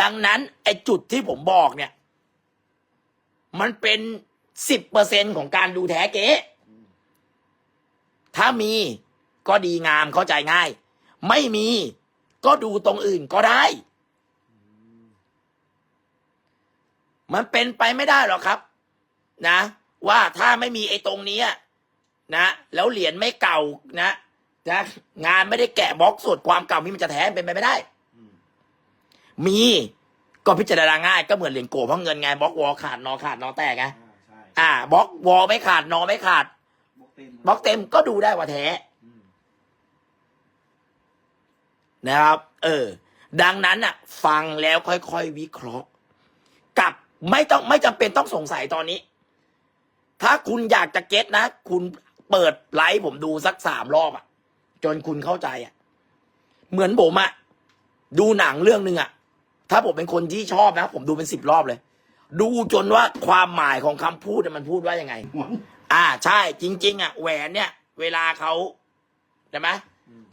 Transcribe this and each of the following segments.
ดังนั้นไอจุดที่ผมบอกเนี่ย มันเป็นสิบเปอร์เซ็นของการดูแท้เก๊ถ้ามีก็ดีงามเข้าใจง่าย ไม่มีก็ดูตรงอื่นก็ได้ มันเป็นไปไม่ได้หรอกครับ นะ ว่าถ้าไม่มีไอ้ตรงนี้นะ แล้วเหรียญไม่เก่านะนะงานไม่ได้แกะบล็อกสดความเก่ามีมันจะแท้เป็นไปไม่ได้ มี ก็พิจารณาง่ายก็เหมือนเหรียญโกเพราะเงินไงบล็อกวอลขาดนอขาดนอแตกไงอ่าใช่อ่าบล็อกวอลไม่ขาดนอไม่ขาดบล็อกเต็มบล็อกเต็มก็ดูได้ว่าแท้ อืมนะครับ เออ ดังนั้นอะ ฟังแล้วค่อยๆวิเคราะห์ กับไม่ต้องไม่จำเป็นต้องสงสัยตอนนี้ ถ้าคุณอยากจะเก็ตนะ คุณเปิดไลฟ์ผมดูสักสามรอบอะ จนคุณเข้าใจอะ เหมือนผมอะ ดูหนังเรื่องหนึ่งอะ ถ้าผมเป็นคนที่ชอบนะ ผมดูเป็นสิบรอบเลย ดูจนว่าความหมายของคำพูดเนี่ยมันพูดว่ายังไงหวังอ่าใช่จริง ๆ อะแหวนเนี่ย เวลาเขาใช่ไหม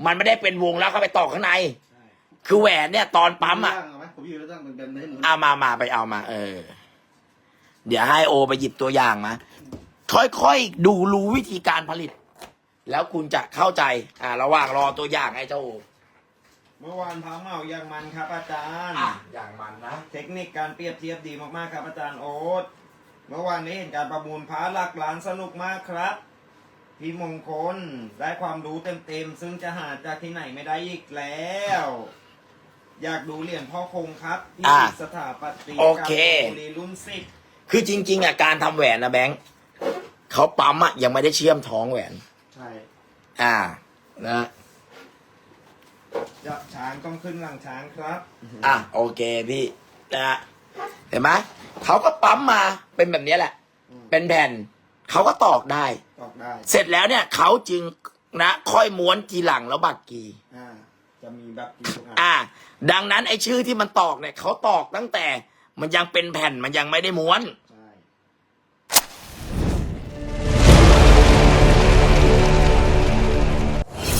มันไม่ได้เป็นวงแล้วเขาไปต่อข้างในใช่คือแหวนเนี่ยตอนปั๊มอะย่างเาไหมผมอยู่แล้วตั้งเป็นแบบนี้หมูเอามามาไปเอามา เออ เดี๋ยวให้โอไปหยิบตัวอย่างมา ค่อยๆ ดูรู้วิธีการผลิต แล้วคุณจะเข้าใจ อ่า ระหว่างรอตัวอย่างให้เจ้าโอเมื่อวานพาเมาอย่างมันครับอาจารย์ อะอย่างมันนะ เทคนิคการเปรียบเทียบดีมากๆครับอาจารย์โอ๊ต เมื่อวานนี้เห็นการประมูลพระหลักล้านสนุกมากครับ พี่มงคลได้ความรู้เต็มๆ ซึ่งจะหาจากที่ไหนไม่ได้อีกแล้ว อยากดูเหรียญพ่อคงครับที่อะสถาปัตยกรรมโอเคบุรีรุ่นสิบคือจริง ๆอะการทำแหวนนะแบงค์เขาปั๊มอะยังไม่ได้เชื่อมท้องแหวน ใช่ อ่านะ จะช้างต้องขึ้นหลังช้างครับ อะโอเคพี่นะฮะเห็นไหมเขาก็ปั๊มมาเป็นแบบนี้แหละ อืม เป็นแผ่นเขาก็ตอกได้ ตอกได้ เสร็จแล้วเนี่ยเขาจึงนะค่อยม้วนทีหลังแล้วบักกี อ่า จะมีแบบกี่ทุกอันอ่า ดังนั้นไอ้ชื่อที่มันตอกเนี่ยเขาตอกตั้งแต่มันยังเป็นแผ่นมันยังไม่ได้ม้วน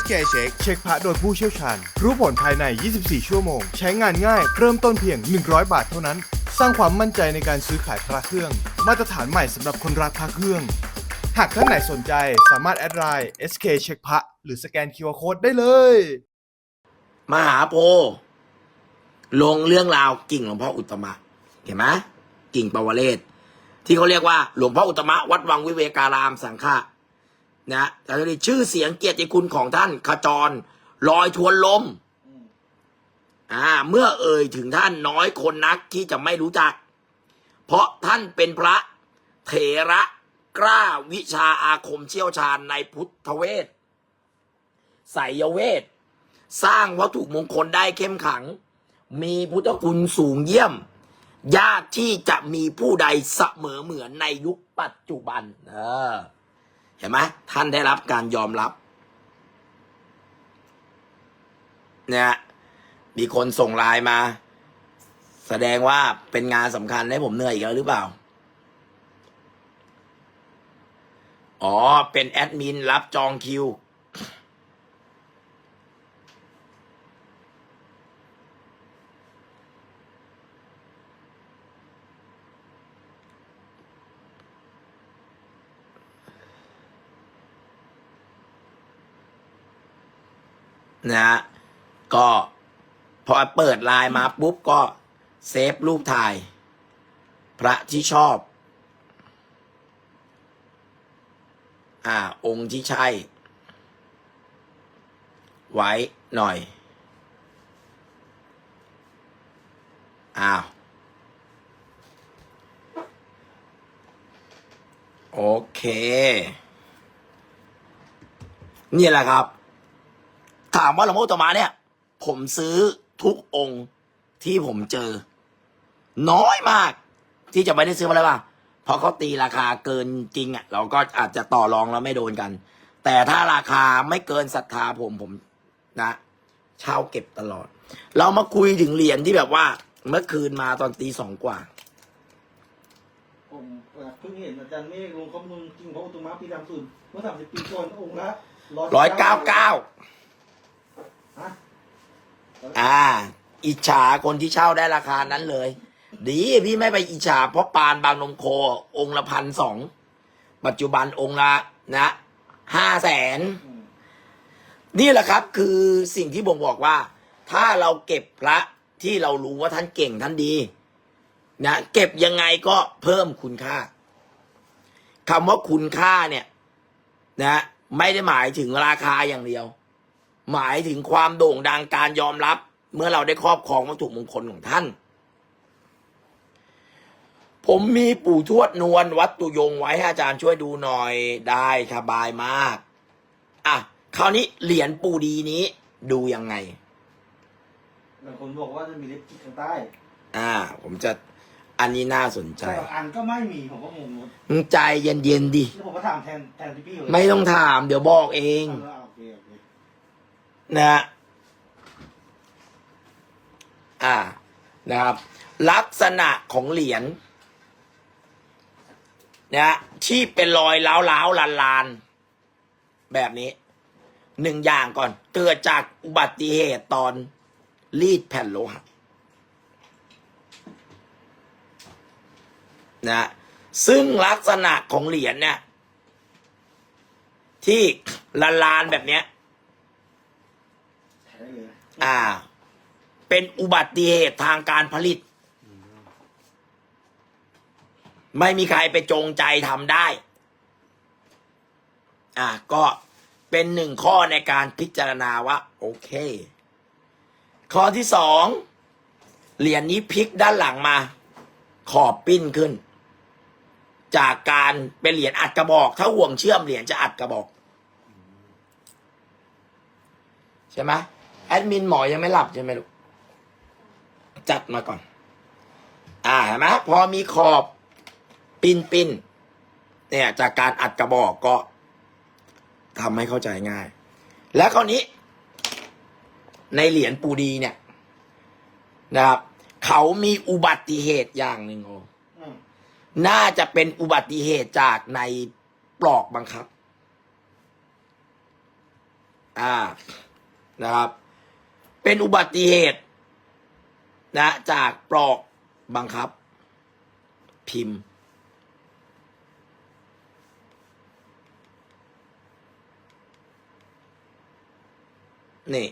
SK Check เช็คพระโดยผู้เชี่ยวชาญ รู้ผลภายใน 24 ชั่วโมง ใช้งานง่าย เริ่มต้นเพียง 100 บาทเท่านั้น สร้างความมั่นใจในการซื้อขายพระเครื่อง มาตรฐานใหม่สำหรับคนรักพระเครื่อง หากท่านไหนสนใจสามารถแอดไลน์ SK เช็คพระหรือสแกน QR Code ได้เลย มหาโพธิ์ลงเรื่องราวกิ่งหลวงพ่ออุตตมะ เห็นไหมกิ่งปวเรศที่เขาเรียกว่า หลวงพ่ออุตตมะ วัดวังวิเวการามสังฆะ นะแต่ทีนี้ชื่อเสียงเกียรติคุณของท่านขจรลอยทวนลมอ่าเมื่อเอ่ยถึงท่านน้อยคนนักที่จะไม่รู้จัก เพราะท่านเป็นพระเถระกล้าวิชาอาคมเชี่ยวชาญในพุทธเวทไสยเวท สร้างวัตถุมงคลได้เข้มขัง มีพุทธคุณสูงเยี่ยม ยากที่จะมีผู้ใดเสมอเหมือนในยุคปัจจุบัน เออ เห็นไหมท่านได้รับการยอมรับ เนี่ยมีคนส่งไลน์มา แสดงว่าเป็นงานสำคัญให้ผมเหนื่อยอีกแล้วหรือเปล่า อ๋อ เป็นแอดมินรับจองคิว นะฮะก็พอเปิดไลน์มาปุ๊บก็เซฟรูปถ่าย พระที่ชอบ อ่า องค์ที่ใช่ ไว้หน่อย อ้าว โอเค นี่แหละครับ ถามว่าหลวงพ่ออุตตมะเนี่ย ผมซื้อทุกองค์ที่ผมเจอ น้อยมาก ที่จะไม่ได้ซื้อมาเลยว่าเพราะเขาตีราคาเกินจริงอะ เราก็อาจจะต่อรองแล้วไม่โดนกัน แต่ถ้าราคาไม่เกินศรัทธาผมผมนะเช่าเก็บตลอด เรามาคุยถึงเหรียญที่แบบว่า เมื่อคืนมาตอนตีสองกว่าผมเพิ่งเห็นอาจารย์เมฆลงข้อมูลจริงพระอุตตมะปีสามศูนย์เมื่อสามสิบปีก่อนองค์ละร้อยเก้าเก้าฮะ อ่า อิจฉาคนที่เช่าได้ราคานั้นเลย ดีพี่ไม่ไปอิจฉาเพราะปานบางนมโค องค์ละพันสอง ปัจจุบันองค์ละนะห้าแสน นี่แหละครับ คือสิ่งที่บ่งบอกว่า ถ้าเราเก็บพระที่เรารู้ว่าท่านเก่งท่านดี นะเก็บยังไงก็เพิ่มคุณค่าคำว่าคุณค่าเนี่ย นะ ไม่ได้หมายถึงราคาอย่างเดียว หมายถึงความโด่งดังการยอมรับ เมื่อเราได้ครอบครองวัตถุมงคลของท่าน ผมมีปู่ทวดนวลวัดตุยงไว้ให้อาจารย์ช่วยดูหน่อยได้สบายมาก อะคราวนี้เหรียญปูดีนี้ดูยังไงบางคนบอกว่าจะมีเล็บจิกข้างใต้อ่า ผมจะอันนี้น่าสนใจ แต่บางอันก็ไม่มีผมก็งงมึงใจเย็นๆดิ แล้วผมก็ถามแทนแทนที่พี่เลยไม่ต้องถาม เดี๋ยวบอกเอง เอาโอเคโอเค นะฮะอ่านะครับ ลักษณะของเหรียญนะฮะที่เป็นรอยล้าวล้าวลานลานแบบนี้หนึ่งอย่างก่อน เกิดจากอุบัติเหตุตอนรีดแผ่นโลหะนะซึ่งลักษณะของเหรียญเนี่ย ที่ลานลานแบบเนี้ย ใช้ได้เลยนะ อ่า เป็นอุบัติเหตุทางการผลิต ไม่มีใครไปจงใจทำได้ อ่า ก็เป็นหนึ่งข้อในการพิจารณาว่า โอเค ข้อที่สองเหรียญนี้พลิกด้านหลังมา ขอบปิ้นขึ้น จากการเป็นเหรียญอัดกระบอก ถ้าห่วงเชื่อมเหรียญจะอัดกระบอก ใช่ไหม แอดมินหมอยังไม่หลับใช่ไหมลูก จัดมาก่อน อ่าเห็นไหมพอมีขอบปิ้นปิ้นเนี่ยจากการอัดกระบอกก็ทำให้เข้าใจง่าย แล้วคราวนี้ ในเหรียญปูดีเนี่ย นะครับ เขามีอุบัติเหตุอย่างหนึ่งโออืมน่าจะเป็นอุบัติเหตุจากในปลอกบังคับ อ่า นะครับ เป็นอุบัติเหตุ นะ จากปลอกบังคับ พิมพ์ นี่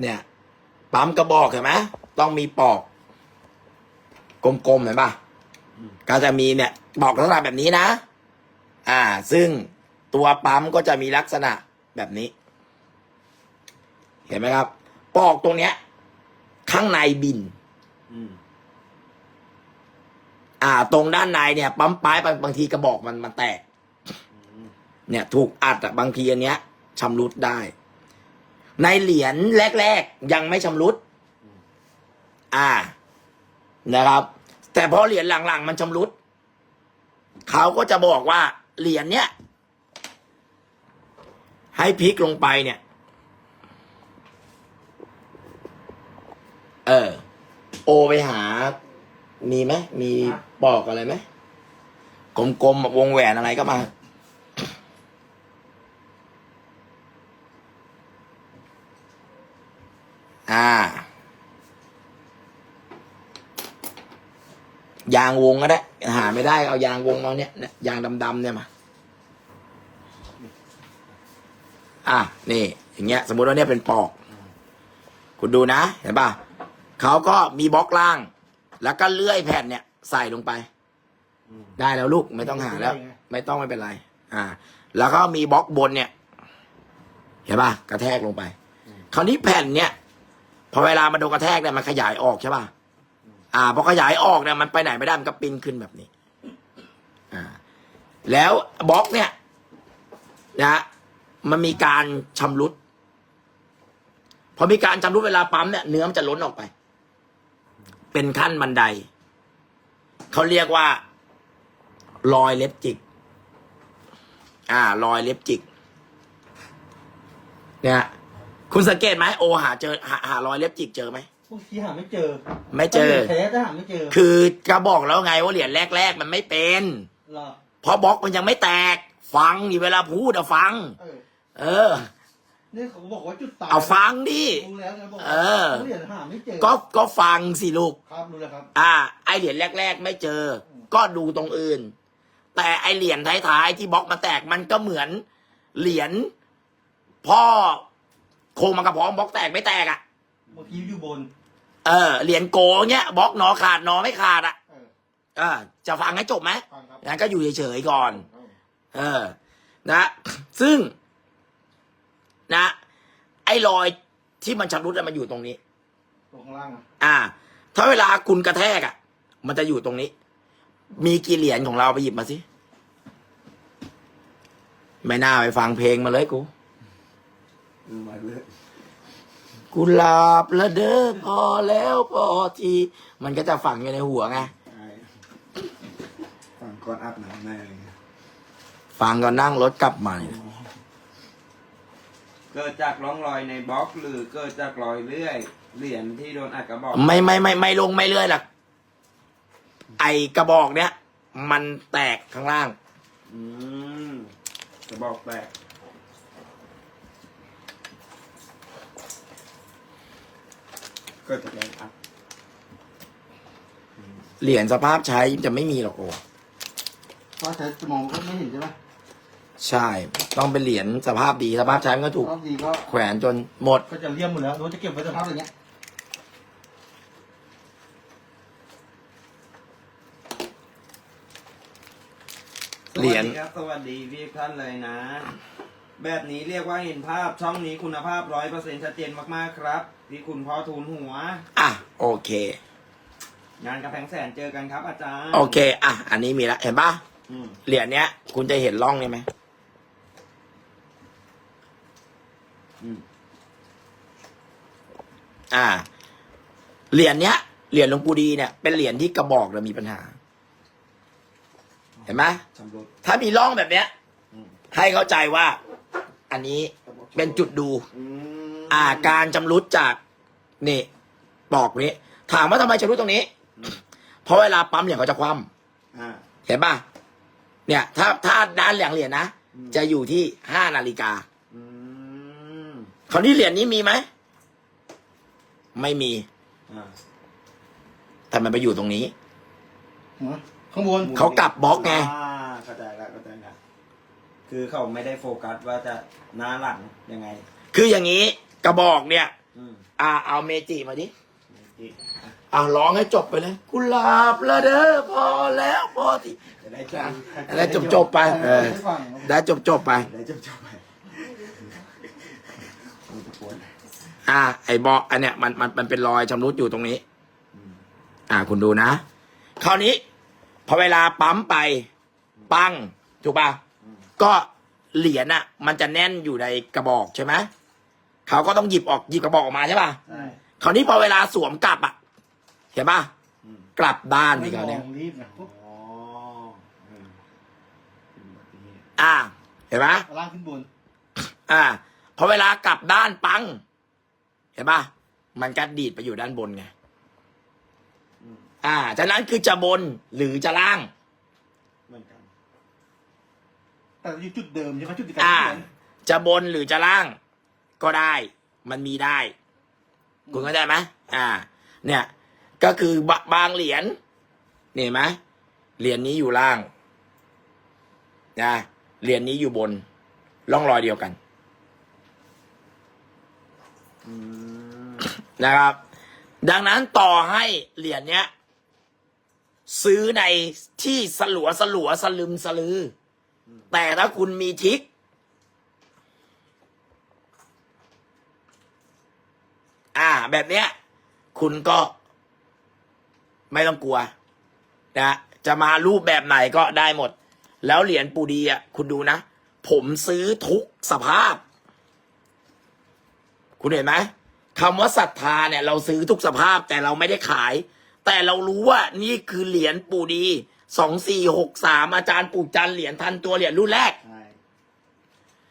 เนี่ยปั๊มกระบอกเห็นไหมต้องมีปอก กลมๆเห็นปะก็จะมีเนี่ย ปอกลักษณะแบบนี้นะ อ่า ซึ่งตัวปั๊มก็จะมีลักษณะแบบนี้ เห็นไหมครับ ปอกตรงเนี้ย ข้างในบินอืมอ่า ตรงด้านในเนี่ย ปั๊มปลายบางบางทีกระบอกมันมันแตกเนี่ย ถูกอัดอะบางทีอันเนี้ยชำรุดได้ ในเหรียญแรก ๆ ยังไม่ชำรุด อ่า นะครับ แต่พอเหรียญหลัง ๆ มันชำรุด เขาก็จะบอกว่าเหรียญเนี้ยให้พลิกลงไปเนี่ย เออ โอไปหา มีไหมมีปอกอะไรไหมกลมๆวงแหวนอะไรก็มาอ่า ยางวงก็ได้ หาไม่ได้เอายางวงเนี่ยเนี่ยยางดำๆเนี่ยมา อะนี่ อย่างเงี้ย สมมติว่าเนี่ยเป็นปอก คุณดูนะ เห็นป่ะเขาก็มีบล็อกล่าง แล้วก็เลื่อยแผ่นเนี่ย ใส่ลงไป ได้แล้วลูกไม่ต้องหาแล้ว ไม่ต้องไม่เป็นไร อ่า แล้วก็มีบล็อกบนเนี่ย เห็นป่ะกระแทกลงไป คราวนี้แผ่นเนี่ยพอเวลามันโดนกระแทกเนี่ยมันขยายออกใช่ป่ะ อ่าพอขยายออกเนี่ยมันไปไหนไม่ได้มันก็ปิ้นขึ้นแบบนี้ อ่า แล้วบล็อกเนี่ยนะมันมีการชำรุด พอมีการชำรุดเวลาปั๊มเนี่ยเนื้อมันจะล้นออกไป เป็นขั้นบันได เขาเรียกว่า รอยเล็บจิก อ่า รอยเล็บจิก เนี่ย คุณสังเกตไหมโอหาเจอหาหารอยเล็บจิกเจอไหม กที่หาไม่เจอไม่เจอ แท้ถ้าหาไม่เจอคือกระบอกแล้วไงว่าเหรียญแรก ๆ มันไม่เป็นเหรอเพราะบล็อกมันยังไม่แตก ฟังดิเวลาพูดอะฟัง เออเออ นี่เขาบอกว่าจุดตายเอาฟังดิ รู้แล้วนะบอกเออ เหรียญหาไม่เจอก็ก็ฟังสิลูก ครับรู้แล้วครับ อ่า ไอเหรียญแรก ๆ ไม่เจอ ก็ดูตรงอื่น แต่ไอเหรียญท้ายๆที่บล็อกมาแตกมันก็เหมือนเหรียญพ่อโคงมากระพองบล็อกแตกไม่แตกอะ่ะบางทีอยู่บน เออเหรียญโกเนี้ยบล็อกหนอขาดหนอไม่ขาดอะ่ะเออเออจะฟังให้จบไหมฟังครับงั้นก็อยู่เฉยๆก่อนเออเออ นะ ซึ่ง นะ ไอ้รอยที่มันชำรุดอะมันอยู่ตรงนี้ตรงข้างล่างอะอ่า ถ้าเวลาคุณกระแทกอะมันจะอยู่ตรงนี้ มีกี่เหรียญของเราไปหยิบมาสิ ไม่น่าไปฟังเพลงมาเลยกูมาเลย กุหลาบละเด้อพอแล้วพอที มันก็จะฝังอยู่ในหัวไงฝั่งก่อนอาบน้ำแน่เลยฟังก็นั่งรถกลับมาเนี่ยเกิดจากร่องรอยในบล็อกหรือเกิดจากรอยเลื่อย เหรียญที่โดนอัดกระบอกไม่ไม่ไม่ไม่ลงไม่เลื่อยหรอกไอกระบอกเนี้ยมันแตกข้างล่าง อืมกระบอกแตก เกิดจากแรงอัดเหรียญสภาพใช้จะไม่มีหรอกโอ้เพราะใช้สมองก็ไม่เห็นใช่ไหมใช่ ต้องเป็นเหรียญสภาพดีสภาพใช้มันก็ถูก รอบดีก็แขวนจนหมด ก็จะเลี่ยมหมดแล้วโดนจะเก็บไว้สภาพอย่างเงี้ยเหรียญ สวัสดีครับสวัสดีพี่ท่านเลยนะ แบบนี้เรียกว่าเห็นภาพช่องนี้คุณภาพร้อยเปอร์เซ็นชัดเจนมากๆครับ ที่คุณพ่อทูลหัว อะโอเค งานกระแพงแสนเจอกันครับอาจารย์โอเค อะ อันนี้มีแล้วเห็นปะอืมเหรียญเนี้ย คุณจะเห็นร่องนี่ไหมอืมอ่า เหรียญเนี้ย เหรียญหลวงปู่ดีเนี่ย เป็นเหรียญที่กระบอกเรามีปัญหา เห็นไหมชำรุดถ้ามีร่องแบบเนี้ย อืมให้เข้าใจว่า อันนี้เป็นจุดดู อืมอ่าการจำรุดจาก นี่ปอกนี้ ถามว่าทำไมชำรุดตรงนี้ เพราะเวลาปั๊มเหรียญเขาจะคว่ำอ่าเห็นป่ะเนี่ย ถ้าถ้าด้านเหรียญเหรียญนะอืม จะอยู่ที่ห้านาฬิกาอืมคราวนี้เหรียญนี้มีไหมไม่มี อ่าแต่มันไปอยู่ตรงนี้ หัวข้างบน เขากลับบล็อกไงอ่าเข้าใจแล้วเข้าใจแล้วคือเขาไม่ได้โฟกัสว่าจะหน้าหลังยังไง คืออย่างนี้กระบอกเนี่ย อืมอ่าเอาเมจิมาดิอีกอะอ่าร้องให้จบไปเลยกุหลาบละเด้อพอแล้วพอที่จะได้จบแล้วจบจบๆไปเออให้ฟังได้จบจบๆไปได้จบจบไปมีตะโกนอ่า ไอ้บอกอันเนี้ยมันมันมันเป็นรอยชำรุดอยู่ตรงนี้ อ่าคุณดูนะ คราวนี้ พอเวลาปั๊มไป ปัง ถูกป่ะก็เหรียญอะ มันจะแน่นอยู่ในกระบอกใช่ไหม เขาก็ต้องหยิบออกหยิบกระบอกออกมาใช่ป่ะใช่คราวนี้พอเวลาสวมกลับอะเห็นป่ะอืมกลับด้านไม่สิมเขาอเนี่ยงรีบนะปุ๊บอ๋ออืมเป็นอุบัติเหตุอ่า เห็นไหมเอาล่างขึ้นบน อ่าพอเวลากลับด้านปัง เห็นป่ะมันก็ดีดไปอยู่ด้านบนไงอืม อ่าจากนั้นคือจะบนหรือจะล่าง เหมือนกัน แต่อยู่จุดเดิมใช่ไหมจุดเดียวกัอ่า นจะบนหรือจะล่าง ก็ได้ มันมีได้ คุณเข้าใจไหมอ่า เนี่ย ก็คือบะบางเหรียญนี่เห็นไหมเหรียญนี้อยู่ล่างนะเหรียญนี้อยู่บนร่องรอยเดียวกันอืมนะครับ ดังนั้นต่อให้เหรียญเนี้ย ซื้อในที่สลัวสลัวสลึมสลือ แต่ถ้าคุณมีทิก อ่า แบบเนี้ย คุณก็ไม่ต้องกลัวนะจะมารูปแบบไหนก็ได้หมด แล้วเหรียญปูดีอะคุณดูนะ ผมซื้อทุกสภาพ คุณเห็นไหมคำว่าศรัทธาเนี่ย เราซื้อทุกสภาพแต่เราไม่ได้ขาย แต่เรารู้ว่านี่คือเหรียญปูดีสองสี่หกสามอาจารย์ปู่จันเหรียญทันตัวเหรียญรุ่นแรก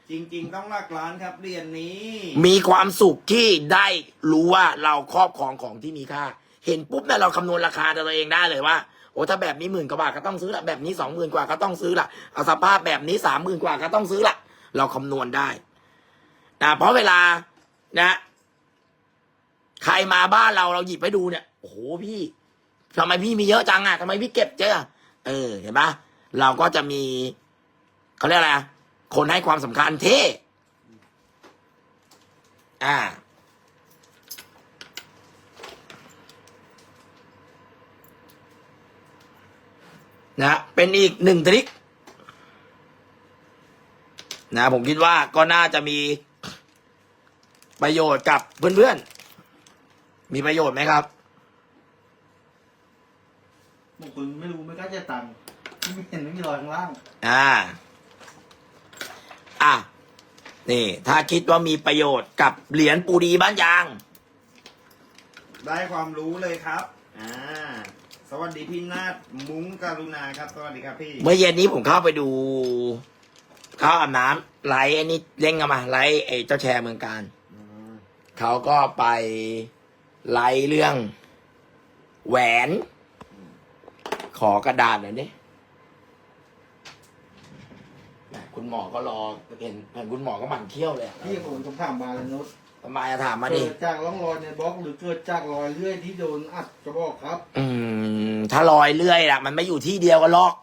จริง ๆ ต้องหลักล้านครับเรียญนี้ มีความสุขที่ได้รู้ว่าเราครอบครองของที่มีค่า เห็นปุ๊บเนี่ยเราคำนวณราคาตัวเองได้เลยว่าโอ้ถ้าแบบนี้หมื่นกว่าบาทก็ต้องซื้อละแบบนี้สองหมื่นกว่าก็ต้องซื้อละเอาสภาพแบบนี้สามหมื่นกว่าก็ต้องซื้อละเราคำนวณได้นะเพราะเวลานะใครมาบ้านเราเราหยิบให้ดูเนี่ยโอ้โหพี่ทำไมพี่มีเยอะจังอะทำไมพี่เก็บเยอะเออเห็นปะเราก็จะมีเขาเรียกอะไรอะ คนให้ความสำคัญเท่อ่า นะ เป็นอีกหนึ่งทริค นะ ผมคิดว่าก็น่าจะมีประโยชน์กับเพื่อนๆ มีประโยชน์ไหมครับบางคนไม่รู้ไม่กล้าจะตังค์ไม่เห็นไม่มีรอยข้างล่าง อ่า อะนี่ถ้าคิดว่ามีประโยชน์กับเหรียญปูดีบ้านยาง ได้ความรู้เลยครับอ่าสวัสดีพี่นาฏมุ้งกรุณาครับ สวัสดีครับพี่ เมื่อเย็นนี้ผมเข้าไปดูเข้าอาบน้ำไลฟ์ไอ้นี่เล่งกันมาไลฟ์ไอ้เจ้าแชร์เมืองการ อืมเขาก็ไปไลฟ์เรื่อง แหวน ขอกระดาษหน่อยดิแหม่ คุณหมอก็รอเห็นเห็นคุณหมอก็หมั่นเคี้ยวเลยอะพี่ผมคำถามมาเลยนุชทำไมอะถามมาดิ เกิดจากร่องรอยในบล็อกหรือเกิดจากรอยเลื่อยที่โดนอัดกระบอกครับ อืม ถ้ารอยเลื่อยล่ะ มันไม่อยู่ที่เดียวกันหรอก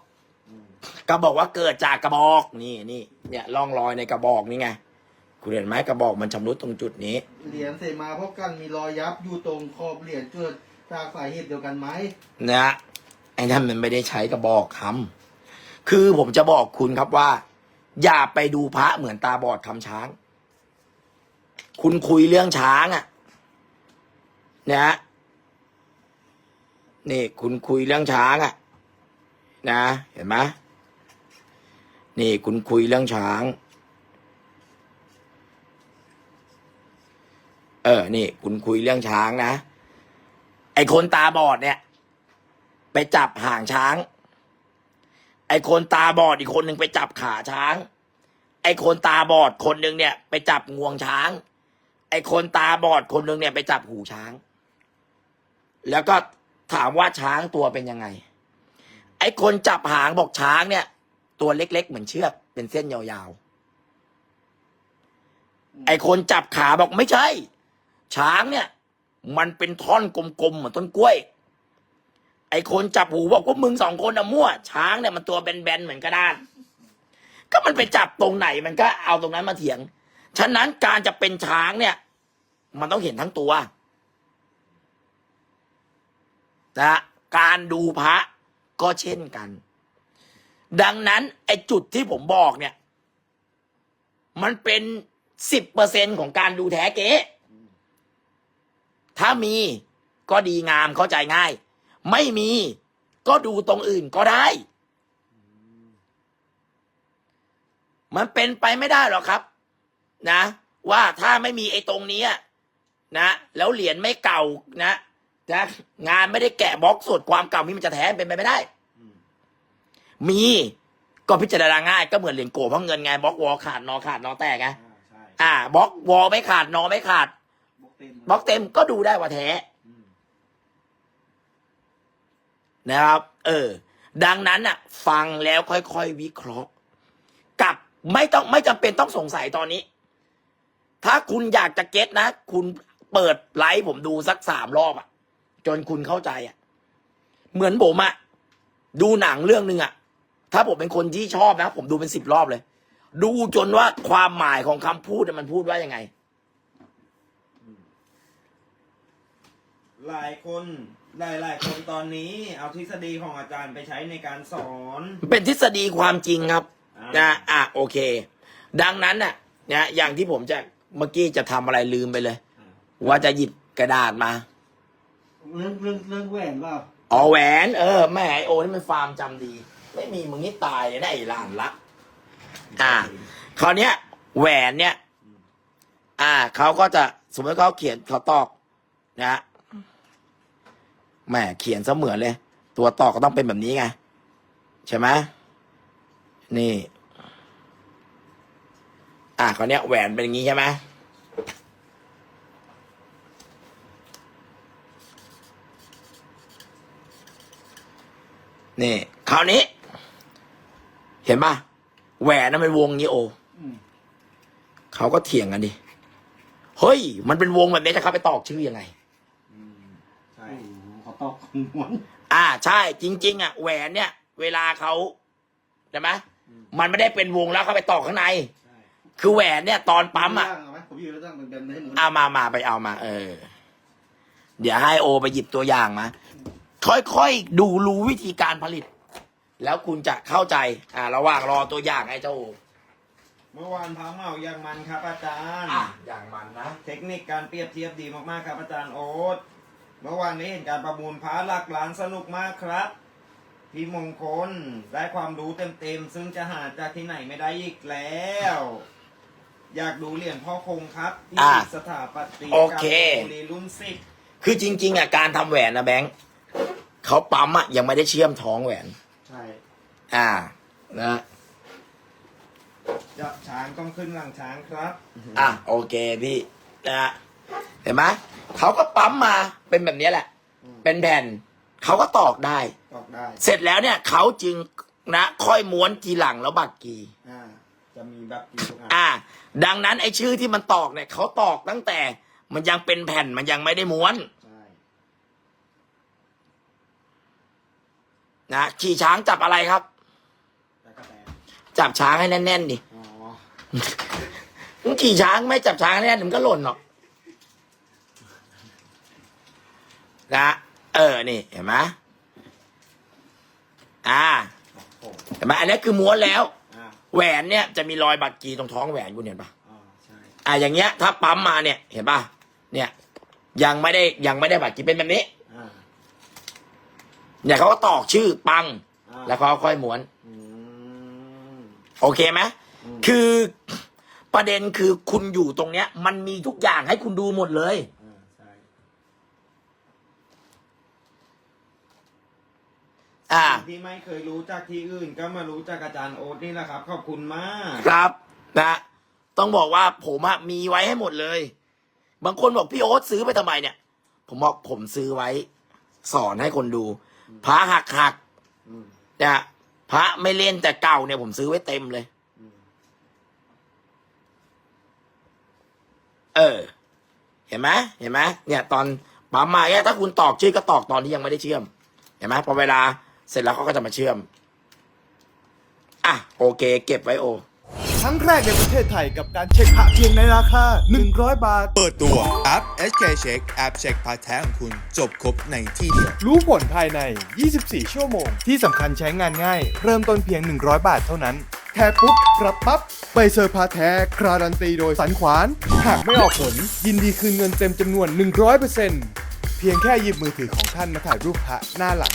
ก็บอกว่าเกิดจากกระบอก นี่นี่เนี่ยร่องรอยในกระบอกนี่ไง คุณเห็นไหมกระบอกมันชำรุดตรงจุดนี้ เหรียญเสมาพบกันมีรอยยับอยู่ตรงขอบเหรียญเกิดจากสาเหตุเดียวกันไหมนะไอ้นั่นมันไม่ได้ใช้กระบอกคำคือผมจะบอกคุณครับว่า อย่าไปดูพระเหมือนตาบอดคำช้าง คุณคุยเรื่องช้างอะ่ะนะนี่คุณคุยเรื่องช้างอะ่ะ นะ เห็นไหมนี่คุณคุยเรื่องช้าง เออ นี่ คุณคุยเรื่องช้างนะ ไอคนตาบอดเนี่ย ไปจับห่างช้าง ไอคนตาบอดอีกคนหนึ่งไปจับขาช้าง ไอคนตาบอดคนหนึ่งเนี่ย ไปจับงวงช้าง ไอคนตาบอดคนหนึ่งเนี่ยไปจับหูช้าง แล้วก็ถามว่าช้างตัวเป็นยังไง ไอคนจับหางบอกช้างเนี่ย ตัวเล็ก ๆ เหมือนเชือกเป็นเส้นยาวๆ ไอคนจับขาบอกไม่ใช่ ช้างเนี่ย มันเป็นท่อนกลมๆเหมือนต้นกล้วย ไอคนจับหูบอกว่ามึงสองคนอะมั่ว ช้างเนี่ยมันตัวแบนๆเหมือนกระดาน ก็มันไปจับตรงไหนมันก็เอาตรงนั้นมาเถียง ฉะนั้นการจะเป็นช้างเนี่ย มันต้องเห็นทั้งตัวนะการดูพระก็เช่นกัน ดังนั้นไอจุดที่ผมบอกเนี่ย มันเป็นสิบเปอร์เซ็นของการดูแท้เก๊ถ้ามีก็ดีงามเข้าใจง่าย ไม่มี ก็ดูตรงอื่นก็ได้ มันเป็นไปไม่ได้หรอกครับ นะ ว่าถ้าไม่มีไอ้ตรงเนี้ยนะ แล้วเหรียญไม่เก่านะนะงานไม่ได้แกะบล็อกสดความเก่ามีมันจะแท้เป็นไปไม่ได้ มีก็พิจารณาง่ายก็เหมือนเหรียญโกเพราะเงินไงบล็อกวอลขาดนอขาดนอแตกไงอ่าใช่อ่าบล็อกวอลไม่ขาดนอไม่ขาดบล็อกเต็มบล็อกเต็มก็ดูได้ว่าแท้ อืม นะครับ เออ ดังนั้นอะ ฟังแล้วค่อยๆวิเคราะห์ กับไม่ต้องไม่จำเป็นต้องสงสัยตอนนี้ ถ้าคุณอยากจะเก็ตนะ คุณเปิดไลฟ์ผมดูสักสามรอบอะ จนคุณเข้าใจอะ เหมือนผมอะดูหนังเรื่องหนึ่งอะ ถ้าผมเป็นคนที่ชอบนะ ผมดูเป็นสิบรอบเลย ดูจนว่าความหมายของคำพูดมันพูดว่ายังไง หลายคนหลายหลายๆคนตอนนี้เอาทฤษฎีของอาจารย์ไปใช้ในการสอน เป็นทฤษฎีความจริงครับอ่านะอะโอเค ดังนั้นน่ะนะอย่างที่ผมจะเมื่อกี้จะทำอะไรลืมไปเลย ว่าจะหยิบกระดาษมาเรื่องเรื่องเรื่องแหวนเปล่าอ๋อแหวน เออแม่ไอโอนี่มันฟาร์มจำดี ไม่มีมึงนี่ตายเลยนะไอ้หลานละอ่าคราวเนี้ย แหวนเนี่ย อ่าเขาก็จะสมมติเขาเขียนเขาตอกนะฮะ แหมเขียนเสมือนเลย ตัวตอกก็ต้องเป็นแบบนี้ไง ใช่ไหมนี่ อ่าคราวเนี้ยแหวนเป็นอย่างนี้ใช่ไหมนี่คราวนี้ เห็นปะแหวนนั้นเป็นวงนี้โออืมเขาก็เถียงกันดิ เฮ้ย มันเป็นวงแบบนี้จะเข้าไปตอกชื่อยังไง ใช่ โอ้โหเขาตอก ม้วนอ่าใช่จริง ๆ อะแหวนเนี่ย เวลาเขาใช่ไหมมันไม่ได้เป็นวงแล้วเข้าไปตอกข้างใน ใช่คือแหวนเนี่ย ตอนปั๊มอะย่างเาไหมผมยืนแล้วตั้งเป็นแบบนี้หมุนเอามามาไปเอามา เออ เดี๋ยวให้โอไปหยิบตัวอย่างมา ค่อยๆ ดูรู้วิธีการผลิต แล้วคุณจะเข้าใจ อ่า ระหว่างรอตัวอย่างไอ้เจ้าโอเมื่อวานพาเมาอย่างมันครับอาจารย์ อะอย่างมันนะ เทคนิคการเปรียบเทียบดีมากๆครับอาจารย์โอ๊ต เมื่อวานนี้เห็นการประมูลพระหลักล้านสนุกมากครับ พี่มงคลได้ความรู้เต็มๆ ซึ่งจะหาจากที่ไหนไม่ได้อีกแล้ว อยากดูเหรียญพ่อคงครับที่อะสถาปัตยกรรมโอเค บุรีรุ่นสิบคือจริง ๆอะการทำแหวนนะแบงค์เขาปั๊มอะยังไม่ได้เชื่อมท้องแหวน ใช่อ่า นะ จะช้างต้องขึ้นหลังช้างครับ อะโอเคพี่นะฮะ เห็นไหมเขาก็ปั๊มมาเป็นแบบนี้แหละอืมเป็นแผ่นเขาก็ตอกได้ตอกได้เสร็จแล้วเนี่ยเขาจึงนะค่อยม้วนทีหลังแล้วบักกี อ่าจะมีแบบกี่ทุกอันอ่า ดังนั้นไอ้ชื่อที่มันตอกเนี่ยเขาตอกตั้งแต่มันยังเป็นแผ่นมันยังไม่ได้ม้วนใช่นะขี่ช้างจับอะไรครับ แล้วก็แต่จับช้างให้แน่นๆดิอ๋อ มึงขี่ช้างไม่จับช้างให้แน่นมันก็หล่นหรอก นะเออนี่เห็นไหมอ่าโอ้โหเห็นไหมอันนี้คือม้วนแล้ว อ่าแหวนเนี่ยจะมีรอยบักกีตรงท้องแหวนคุณเห็นปะอ่าใช่อ่าอย่างเงี้ย ถ้าปั๊มมาเนี่ยเห็นปะเนี่ย ยังไม่ได้ยังไม่ได้บักกีเป็นแบบนี้ อ่าเนี่ยเขาก็ตอกชื่อปัง อ่าแล้วเขาก็ค่อยม้วน อืมโอเคไหมอืมคือประเด็นคือคุณอยู่ตรงเนี้ย มันมีทุกอย่างให้คุณดูหมดเลย อ่าใช่อ่า ที่ไม่เคยรู้จากที่อื่น ก็มารู้จากอาจารย์โอ๊ตนี่แหละครับ ขอบคุณมาก ครับนะต้องบอกว่าผมอะมีไว้ให้หมดเลย บางคนบอกพี่โอ๊ตซื้อไปทำไมเนี่ย ผมบอกผมซื้อไว้ สอนให้คนดูพระหักหักอืมๆนะพระไม่เล่นแต่เก่าเนี่ยผมซื้อไว้เต็มเลย อืมเออ เห็นไหมเห็นไหมเนี่ย ตอนปั๊มมาเนี่ยถ้าคุณตอกชื่อก็ตอกตอนที่ยังไม่ได้เชื่อม เห็นไหมพอเวลา เสร็จแล้วเขาก็จะมาเชื่อม อะโอเค เก็บไว้โอ ครั้งแรกในประเทศไทยกับการเช็คพระเพียงในราคา 100 บาท เปิดตัวแอป SK Check แอปเช็คพาร์ทแท้ของคุณจบครบในที่เดียว รู้ผลภายใน 24 ชั่วโมง ที่สำคัญใช้งานง่าย เริ่มต้นเพียง 100 บาทเท่านั้นแค่ปุ๊บรับปั๊บใบเซอร์พาแท้การันตีโดยสันขวาน หากไม่ออกผล ยินดีคืนเงินเต็มจำนวน 100%เพียงแค่หยิบมือถือของท่านมาถ่ายรูปพระหน้าหลัง